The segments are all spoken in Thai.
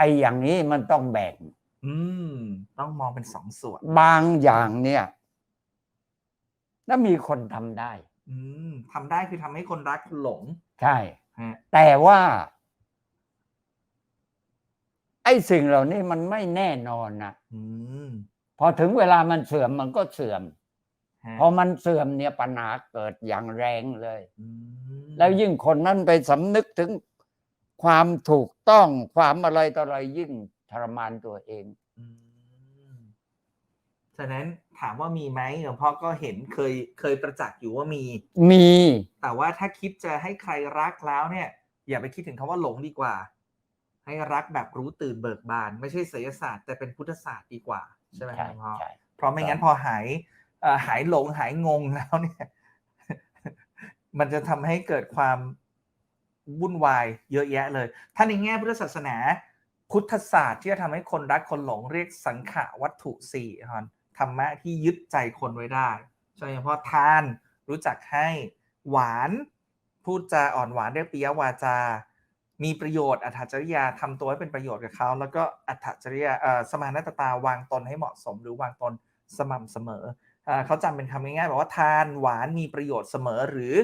ไอ้อย่างนี้มันต้องแบ่ง อืม ต้องมองเป็นสองส่วน บางอย่างเนี่ยถ้ามีคนทำได้ อืมทำได้คือทำให้คนรักหลงใช่ ฮะแต่ว่า ไอ้สิ่งเหล่านี้มันไม่แน่นอนนะอืมพอถึงเวลามันเสื่อมมันก็เสื่อม ฮะพอมันเสื่อมเนี่ยปัญหาเกิดอย่างแรงเลย อืมแล้วยิ่งคนนั้นไปสำนึกถึง ความถูกต้องความอะไรต่ออะไรยิ่งทรมานตัวเองอืมฉะนั้นถามว่ามีไหมหลวงพ่อก็เห็นเคยเคยประจักษ์อยู่ว่ามี มี แต่ว่าถ้าคิดจะให้ใครรักแล้วเนี่ย อย่าไปคิดถึงคำว่าหลงดีกว่า ให้รักแบบรู้ตื่นเบิกบาน ไม่ใช่ศิลศาสตร์แต่เป็นพุทธศาสตร์ดีกว่าใช่ไหมครับหลวงพ่อใช่เพราะไม่งั้นพอหายเอ่อหายหลงหายงงแล้วเนี่ย มันจะทำให้เกิดความ วุ่นวายเยอะแยะเลย ถ้าในแง่พุทธศาสนาพุทธศาสตร์ที่จะทำให้คนรักคนหลงเรียกสังขวัตถุสี่ครับธรรมะที่ยึดใจคนไว้ได้โดยเฉพาะทานรู้จักให้หวานพูดจาอ่อนหวานเรียกปิยวาจา มีประโยชน์อัตจริยาทำตัวให้เป็นประโยชน์กับเขา แล้วก็อัตจริยาสมานตตาวางตนให้เหมาะสม หรือวางตนสม่ำเสมอเอ่อเขาจำเป็นคำง่ายๆบอกว่าทานหวานมีประโยชน์เสมอหรือ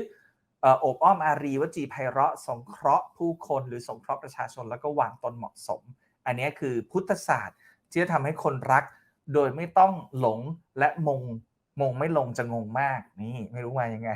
อบอ้อมอารีวจีไพเราะสงเคราะห์ผู้คนหรือสงเคราะห์ประชาชนแล้วก็วางตนเหมาะสม อันนี้คือพุทธศาสตร์ที่จะทำให้คนรัก โดยไม่ต้องหลงและมงมงไม่ลงจะงงมากนี่ไม่รู้มายังไง